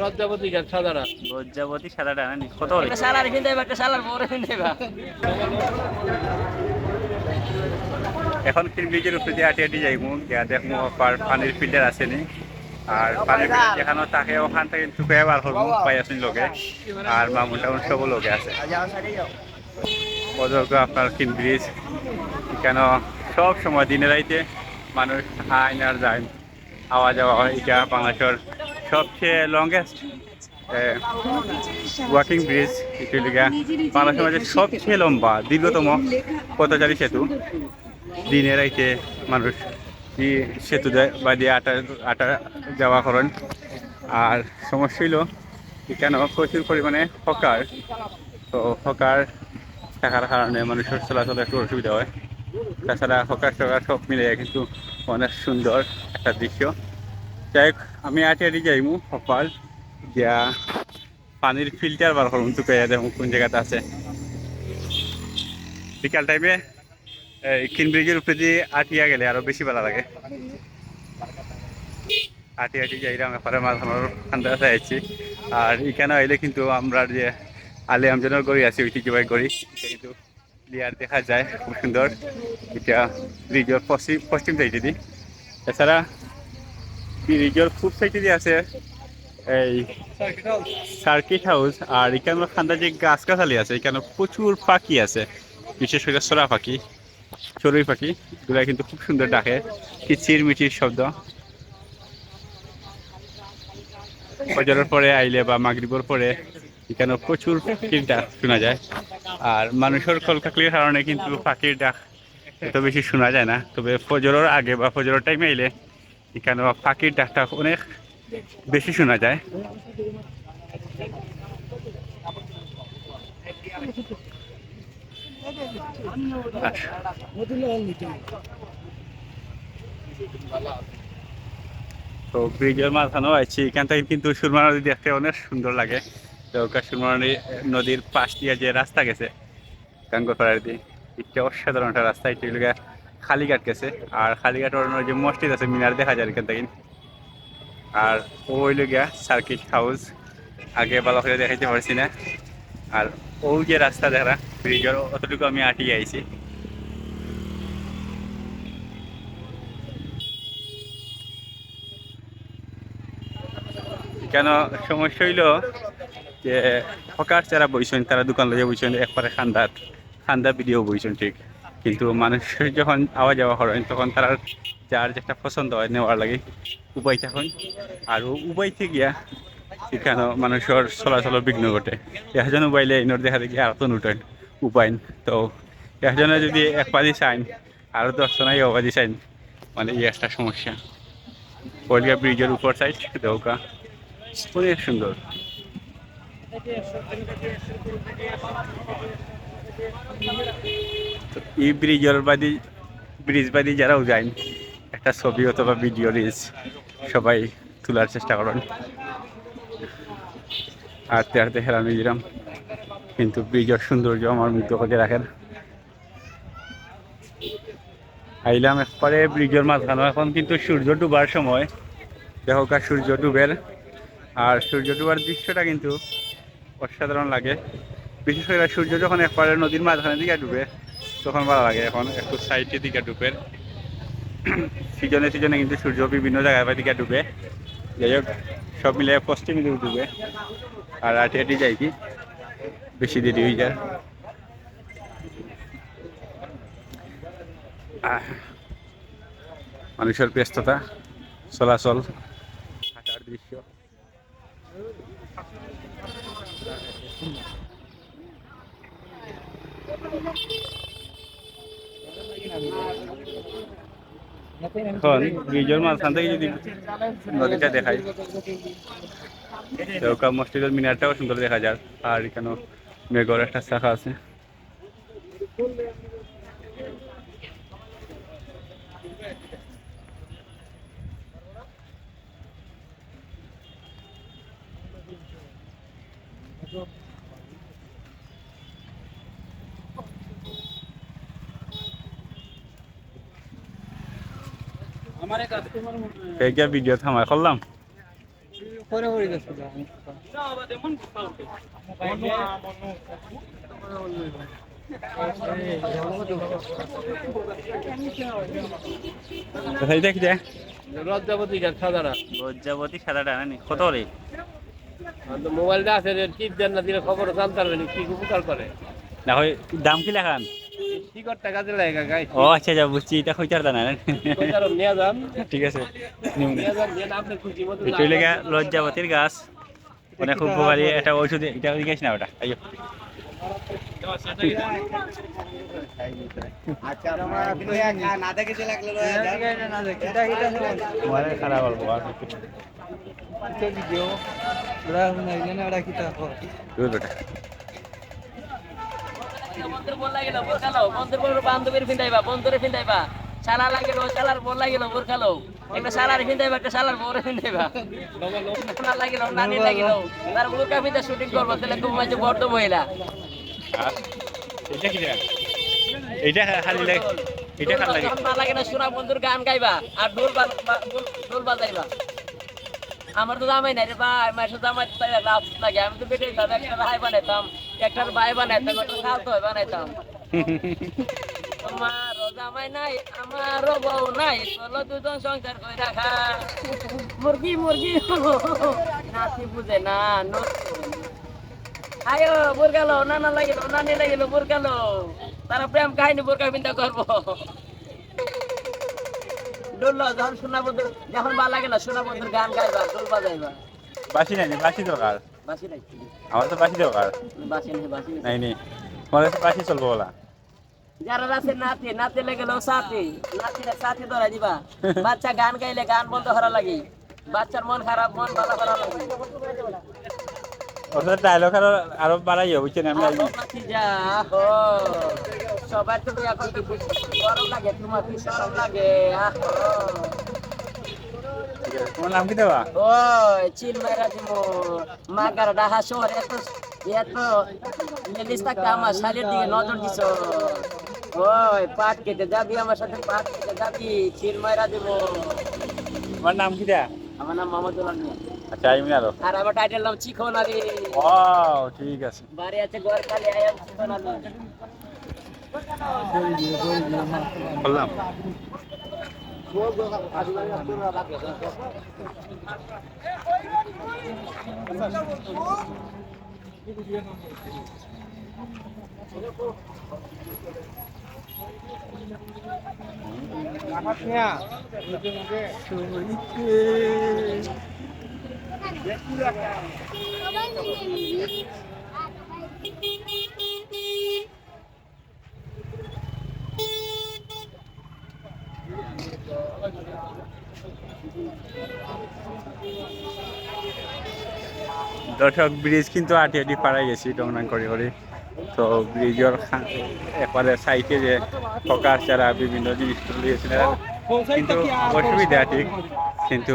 লজ্জাবতী গাছ সাদারা লজ্জাবতী সাদাটা কত সালার কিনতে একটা সালার কিনতে হবে এখন উপরে দিয়ে আটি আটি যাইমু গিয়া দেখমু পার পানির ফিল্টার আছে নি। আর পানির ফিল্টার যেখানে থাকে ওখান থেকে টুকে বার করব পাই আসুন লগে। আর মামুন টামুন সবও লগে আছে। অযোগ্য আপনার কিন ব্রিজ কেন সব সময় দিনে রাইতে মানুষ আইন আর যায়। আওয়া যাওয়া হয় এটা বাংলাদেশের সবচেয়ে লংগেস্ট ওয়াকিং ব্রিজ লিগা বাংলাদেশের মাঝে সবচেয়ে লম্বা, দীর্ঘতম পথচারী সেতু। দিনে রাইতে মানুষ এই সেতু দিয়ে আটা আটা যাওয়া করেন আর সমস্যা হইল কেন প্রচুর পরিমাণে হকার। তো হকার থাকার কারণে মানুষের চলাচলে একটু অসুবিধা হয়। তাছাড়া হকার টকার সব মিলে কিন্তু অনেক সুন্দর একটা দৃশ্য। যাই আমি আটি আটি যাইমু, সকাল। যা পানির ফিল্টার বার করুন তুকে দেখুন কোন জায়গাতে আছে। বিকাল টাইমে কিন ব্রিজের উপরে দিয়ে আটিয়া গেলে আরও বেশি ভালো লাগে। আটি আটি যাইলাম এপারে মাঝখানোর ঠান্ডা আছি আর এখানে আইলে কিন্তু আমরা যে আলে আমজনের গড়ি আছে ঐতিহ্যবাহী গড়ি, এটা কিন্তু ক্লিয়ার দেখা যায়, খুব সুন্দর। এটা ব্রিজের পশ্চিম পশ্চিম সাইডে দি। এছাড়া ব্রিজের খুব আছে। এই সার্কিট হাউস আর এখানে ঠান্ডা যে গাছ গাছালি আছে, এখানে প্রচুর পাখি আছে। বিশেষ করে পাখি, চড়ুই পাখি কিন্তু খুব সুন্দর ডাকে। কিচির শব্দ। পরে আইলে বা মাগরিবর পরে এখানে প্রচুর পাখির ডাক শোনা যায়। আর মানুষের কলকাকলির কারণে কিন্তু পাখির ডাক এত বেশি শোনা যায় না। তবে ফজরের আগে বা ফজরের টাইমে আইলে এখানে পাখির ডাকটা অনেক বেশি শোনা যায়। তো ব্রিজের মাঝখানেও আছি এখান থেকে কিন্তু সুরমা নদী দেখতে অনেক সুন্দর লাগে। তো সুরমা নদী নদীর পাশ দিয়ে যে রাস্তা গেছে, গাঙ্গপাড়ার দিয়ে এটা অসাধারণ একটা রাস্তা। এটা খালিঘাট গেছে। আর খালিঘাট ওর যে মসজিদ আছে, মিনার দেখা যায় এখান থেকে। আর ও হইল গিয়া সার্কিট হাউস আগে ভালো করে দেখাইতে পারছি না। আর ও যে রাস্তা দেখা ব্রিজের অতটুকু আমি আটিয়ে আইছি। কেন সমস্যা হইল যে হকার যারা বইছেন, তারা দোকান লইয়া বইছেন, একবারে খান্দাত খান্দা ভিডিও বইছেন ঠিক। কিন্তু মানুষের যখন আওয়া যাওয়া করেন তখন তারা যার যেটা পছন্দ হয়, নেওয়ার লাগে। উপায় তখন আর ও উপায়তে গিয়া এখানে মানুষের চলাচলের বিঘ্ন ঘটে। একজন উপাইলে ইনোর দেখা দেখি আর তো নুটেন উপায় তো একজনে যদি এক পাজি চাইন আরও দশজনাই অবাজি চাইন মানে এই একটা সমস্যা। কলকা ব্রিজের উপর সাইড দৌকা অনেক সুন্দর। এই ব্রিজের বাদি ব্রিজ বাদি যারাও যায় একটা ছবি অথবা ভিডিও রিলস সবাই তোলার চেষ্টা করেন। হাঁটতে হাঁটতে হেরানো দিলাম কিন্তু ব্রিজের সৌন্দর্য আমার মৃত্যু করে রাখেন। আইলাম একবারে ব্রিজের মাঝখানে। এখন কিন্তু সূর্য ডুবার সময়। দেখো কা সূর্য ডুবের। আর সূর্য ডুবার দৃশ্যটা কিন্তু অসাধারণ লাগে। বিশেষ করে সূর্য যখন একবারে নদীর মাঝখানের দিকে ডুবে, তখন ভালো লাগে। এখন একটু সাইডের দিকে ডুবে। সিজনে সিজনে কিন্তু সূর্য বিভিন্ন জায়গায় দিকে ডুবে। যাই হোক, সব মিলে পশ্চিম দিকে ডুবে। আর আটি আটি যাই কি? বেশি দেরি হয়ে যায়। মানুষের ব্যস্ততা, চলাচল, হাঁটার দৃশ্য। এখন ব্রিজের মাঝখান থেকে যদি নদীটা দেখায় চৌকা মসজিদের মিনারটাও সুন্দর দেখা যায়। আর এখানে মেঘর একটা শাখা আছে। যে ভিডিও থামায় করলাম। কি লজ্জাবতী সাদাটা নানি কত রে মোবাইলটা আছে টিপ দেন না দিলে খবর জানতে পারবেন কি উপকার করে? না হয় দাম কি লেখান? টিকটটা কাজে লাগে গাই। ও আচ্ছা যা বুঝছি। এটা কইতার দানা না নিয়ে যান। ঠিক আছে। নিউন। যান দিয়ে আপনি খুশি মতো এটা লেগে লজ্জাবতীর গাছ। অনেক উপকারী একটা ওষুধ এটা গেছ না ওটা? আইয়ো। খারাপ অল্প আর বন্ধুর বল লাগিল বোরখালো বন্ধুর বল বান্ধবীর ফিন্দাইবা বন্ধুরে ফিন্দাইবা। শালা লাগিল শালার বল লাগিল বোরখালো একটা শালার ফিন্দাইবা একটা শালার বউরে ফিন্দাইবা। না লাগিল নানি লাগিল। তার বোরকা ফিন্দা শুটিং করব তাহলে খুব মাঝে বর্ধ মহিলা। এটা কি এটা খালি লাগে এটা খালি লাগে। যখন লাগে না শোনা বন্ধুর গান গাইবা আর ঢোল ঢোল- ঢোল বাজাইবা। আমার তো দামাই নাই রে ভাই মাসে তাই লাভ লাগে আমি তো বেটে একটা ভাই বানাইতাম। একটার ভাই বানাইতাম একটা খালতো হয় বানাইতাম। আমারও জামাই নাই বউ নাই দুজন সংসার রাখা মুরগি মুরগি, নাতি বুঝে না আয়ো বুরগালো নানা লাগিল, নানি লাগিল তারা প্রেম কাহিনী, বুরকা বিন্দা করব। ডোল যখন শোনা বন্ধুর যখন ভালো লাগে না শোনা বন্ধুর গান গাইবা, ডোল বাজাইবা। বাসি নাই বাসি দরকার আমার তো বাসি দরকার নাই নেই। তোমার কাছে বাসি চলবো বলা। যারা আছে নাতি নাতি লেগে সাথী। নাতিরে সাথী ধরা দিবা। বাচ্চা গান গাইলে গান বন্ধ করা লাগে। বাচ্চার মন খারাপ মন ভালো করা লাগে। ওদের ডায়লগ আরও আরও বাড়াইও বুঝছেন আমি সবার তো এখন গরম লাগে তোমার কি সরম লাগে? আহো। তোমার নাম কি দেওয়া ওই চিল মেরা দিমো মাগার ডাহা শহর এত এত লেডিস থাকতে আমার শালের দিকে নজর দিছ। ওই পাট কেটে যাবি আমার সাথে পাট কেটে যাবি চিল মেরা দিমো তোমার নাম কি দেয়া? আমার নাম মামাদুল আলী আচ্ছা আমি আরও আর আমার টাইটেল নাম চিকন আলী ও ঠিক আছে। বাড়ি আছে ঘর খালি আয়াম চিকন আলী বললাম। সবাই দর্শক ব্রিজ কিন্তু আটি আটি পাড়াই গেছি টংনাং করে করে তো ব্রিজের এপারে সাইডে যে ফকার চারা, বিভিন্ন জিনিস দিয়েছিল কিন্তু অসুবিধা ঠিক, কিন্তু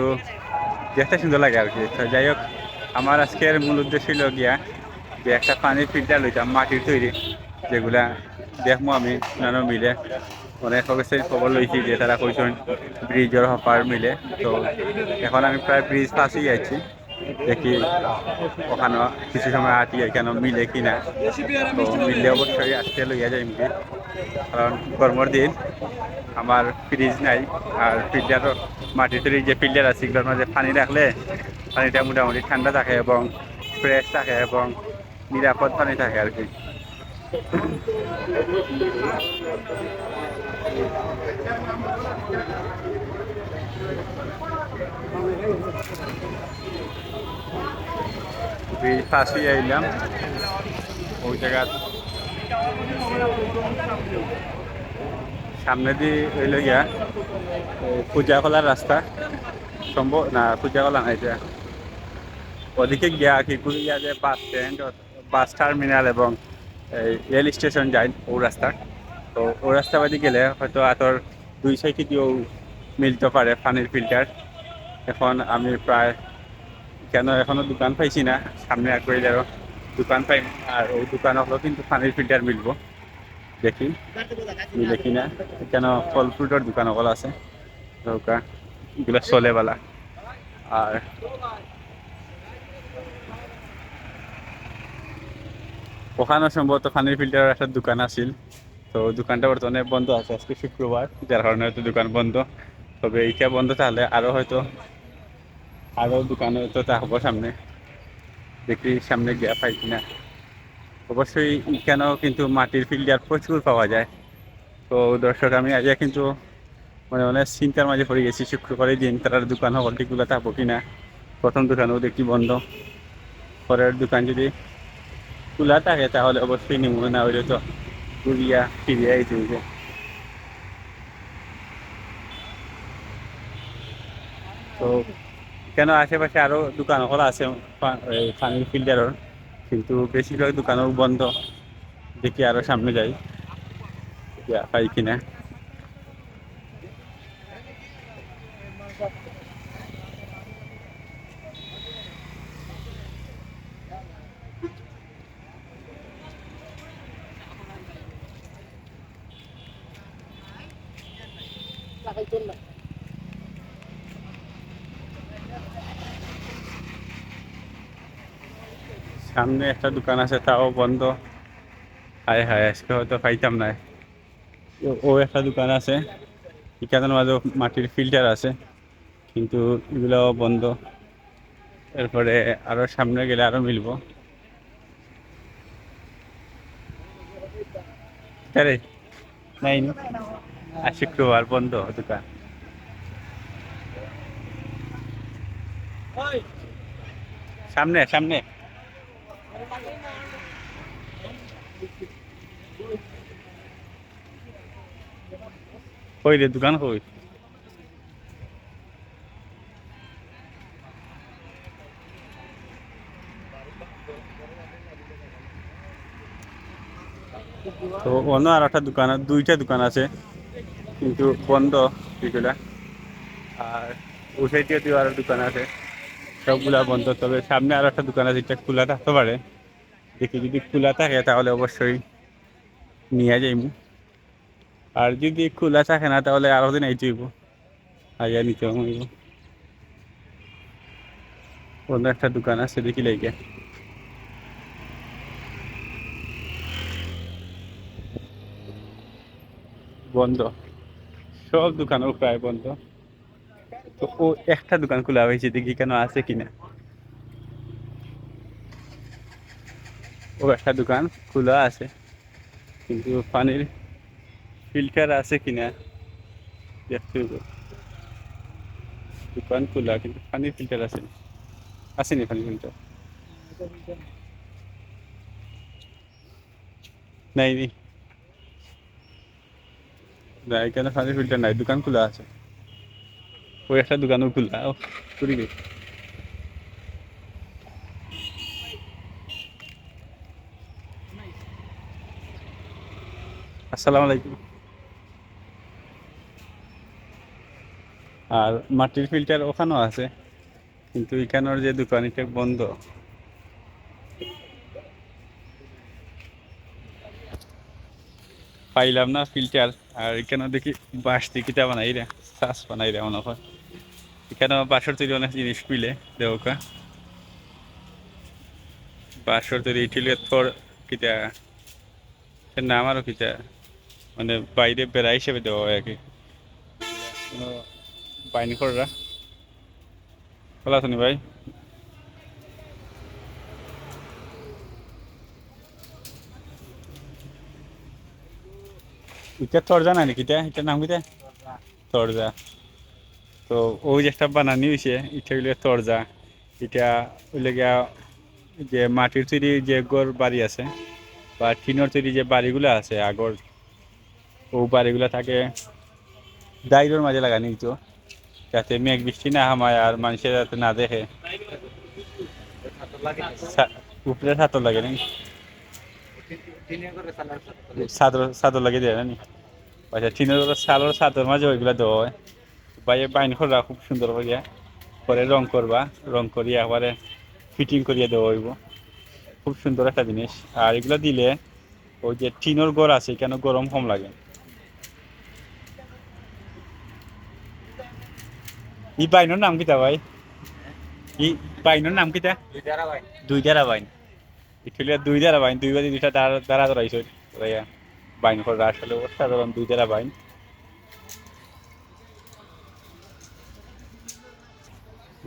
দেখতে সুন্দর লাগে আর কি। তো যাই হোক, আমার আজকের মূল উদ্দেশ্য ছিল গিয়া যে একটা পানির ফিল্টার লইতাম, মাটির তৈরি, যেগুলা দেখব আমি নানো মিলে। অনেক মানে খবর লইছি যে তারা কইছেন ব্রিজের হপার মিলে। তো এখন আমি প্রায় ব্রিজ পাশেই যাচ্ছি দেখি ওখানে কিছু সময় আটি কেন মিলে কিনা। তো মিললে অবশ্যই আজকে লইয়া যাই কি কারণ গরমের দিন আমার ফ্রিজ নাই, আর ফিল্টারও মাটি তৈরি যে ফিল্টার আছে সেগুলোর মাঝে পানি রাখলে পানিটা মোটামুটি ঠান্ডা থাকে এবং ফ্রেশ থাকে এবং নিরাপদ পানি থাকে আর কি। পাশেই আইলাম ওই জায়গা সামনে দিয়ে হইল গিয়া পূজা খোলার রাস্তা সম্ভব না পূজা খোলা না এটা ওদিকে গিয়া কি করে গিয়া যে বাস স্ট্যান্ড বাস টার্মিনাল এবং রেল স্টেশন যায় ও রাস্তা। তো ও রাস্তা বাদি গেলে হয়তো আতর দুই সাইডে দিয়েও মিলতে পারে পানির ফিল্টার। এখন আমি প্রায় কেন এখনও দোকান পাইছি না, সামনে এক করে দোকান পাই আর ওই দোকান হলো কিন্তু পানির ফিল্টার মিলবো। দেখি মিলে কিনা কেন ফল ফ্রুটের দোকান সকল আছে। নৌকা, এগুলো চলে বেলা। আর ওখানে সম্ভবত পানির ফিল্টারের একটা দোকান আছিল। তো দোকানটা বর্তমানে বন্ধ আছে, আজকে শুক্রবার, যার কারণে হয়তো দোকান বন্ধ। তবে এইটা বন্ধ তাহলে আরও হয়তো আরও দোকান হয়তো থাকব সামনে। দেখি সামনে গিয়া পাই কিনা। অবশ্যই এখানেও কিন্তু মাটির ফিল্টার প্রচুর পাওয়া যায়। তো দর্শক, আমি আজ কিন্তু মানে অনেক চিন্তার মাঝে পড়ে গেছি শুক্রবারের দিন তার দোকান হলটিগুলো থাকব কিনা। প্রথম দোকানও দেখি বন্ধ। পরের দোকান যদি খোলা থাকে তাহলে অবশ্যই নিব না হইলে তো ঘুরিয়া ফিরিয়া এই চলছে তো কেন আশেপাশে আরও দোকান খোলা আছে পানির ফিল্টারের? কিন্তু বেশিরভাগ দোকানও বন্ধ, দেখি আরও সামনে যাই পাই কিনা। সামনে একটা দোকান আছে, তাও বন্ধ। হায় হায়, আজকে হয়তো পাইতাম না ও- ও একটা দোকান আছে এখানের মাঝে মাটির ফিল্টার আছে, কিন্তু এগুলো বন্ধ। এরপরে আরও সামনে গেলে আরও মিলবো। আরে নাই আজ শুক্রবার বন্ধ, দোকান। সামনে সামনে। কই রে দোকান কই? তো অন্য আর একটা দোকান, দুইটা দোকান আছে। কিন্তু বন্ধ এগুলা আর সাইডে দিয়ে আরও দোকান আছে। সবগুলা বন্ধ, তবে সামনে আর একটা দোকান আছে যেটা খোলা থাকতে পারে। দেখি যদি খোলা থাকে তাহলে অবশ্যই নিয়ে যাইব আর যদি খোলা থাকে না তাহলে আরও দিন আইতে হইব। আইয়া নিতে হইব। অন্য একটা দোকান আছে, দেখি লাইকে বন্ধ। সব দোকানও প্রায় বন্ধ। তো ও একটা দোকান খোলা হয়েছে দেখি কেন আছে কিনা ও একটা দোকান খোলা আছে, কিন্তু পানির ফিল্টার আছে কিনা দেখতে দোকান খোলা, কিন্তু পানির ফিল্টার আছে আসেনি পানির ফিল্টার নাই নি। না এখানে পানির ফিল্টার নাই দোকান খোলা আছে। ওই একটা দোকানও খোলা ও। করি গে আসসালামু আলাইকুম। আর মাটির ফিল্টার ওখানেও আছে কিন্তু এখানের যে দোকান এটা বন্ধ। পাইলাম না ফিল্টার আর এখানে দেখি বাঁশ দিয়ে কিতা বানাই রে শ্বাস বানাই রে মনে হয় এখানে বাঁশের তৈরি অনেক জিনিস মিলে দেওকা বাঁশের তৈরি ইটিলে থর কিতা নাম আরও কিতা মানে বাইরে বেড়া হিসেবে দেওয়া হয় আর কি। বাইনি করা ভালো আছেন ভাই। এটা তরজা না নাকি এটা এটার নাম কিটা তরজা। তো ওই যে একটা বানানি হয়েছে এটা হইলে তরজা। এটা হইলে গিয়া যে মাটির তৈরি যে গড় বাড়ি আছে, বা টিনের তৈরি যে বাড়িগুলো আছে আগর, ও বাড়িগুলো থাকে দাইরের মাঝে লাগানি তো যাতে মেঘ বৃষ্টি না হামায় আর মানুষের যাতে না দেখে। উপরে ছাতর লাগে নাকি? চাদর চাদর লাগে দেয় নানি আচ্ছা টিনের সালোর চাদর মাঝে ওইগুলা দেওয়া হয়। বাইরে বাইন করা খুব সুন্দর করিয়া পরে রং করবা রং করিয়া একবারে ফিটিং করিয়া দেওয়া হইব। খুব সুন্দর একটা জিনিস। আর এগুলো দিলে ওই যে টিনের গড় আছে কেন গরম কম লাগে? ই বাইনের নাম কিতা ভাই? ই বাইনের নাম কিতা? দুই টারা বাইন। ইটুলিয়া দুই দ্বারা বাইন দুই বাজি দুইটা দাঁড়া দাঁড়া ধরাইছে। বাইন করে আসলে অসাধারণ দুই দ্বারা বাইন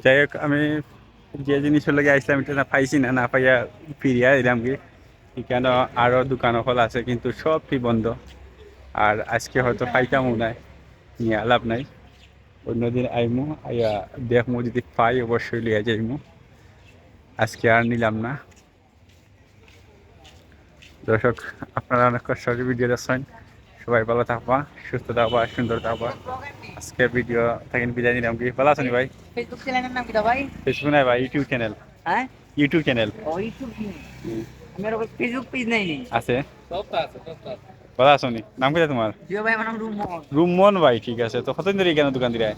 যাই হোক, আমি যে জিনিসের লাগে আসলাম এটা পাইছি না না পাইয়া ফিরিয়া দিলাম কি এখানে আরও দোকান হল আছে, কিন্তু সব সবটি বন্ধ। আর আজকে হয়তো পাইতামও নাই, নিয়ে লাভ নাই। অন্যদিন আইমু, আইয়া দেখমু, যদি পাই অবশ্যই লিয়া যাইমু। আজকে আর নিলাম না। দর্শক আপনারা অনেক কষ্ট ভিডিও দেখছেন। সবাই ভালো থাকবা সুস্থ থাকবা সুন্দর থাকবা। আজকে ভিডিও থেকে বিদায় নিলাম কি? ভালো আছেন ভাই? ফেসবুক চ্যানেলের নাম কি ভাই? ফেসবুক নাই ভাই ইউটিউব চ্যানেল হ্যাঁ? ইউটিউব চ্যানেল ও ইউটিউব আমার ফেসবুক পেজ নাই আছে সবটা আছে? সবটা ভালো আছো নি? নাম কি তোমার? জিও ভাই আমার নাম রুম রুমন ভাই ঠিক আছে। তো কতদিন ধরে কেন দোকান দিরা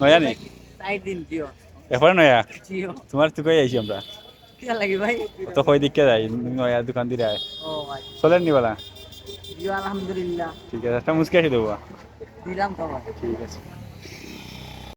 নয়া নি? সাই দিন জিও। এরপরে নয়া? জিও। তোমার তুই কই আইছি আমরা? ঠিক আছে একটা মুসকে আসি দেবো ঠিক আছে।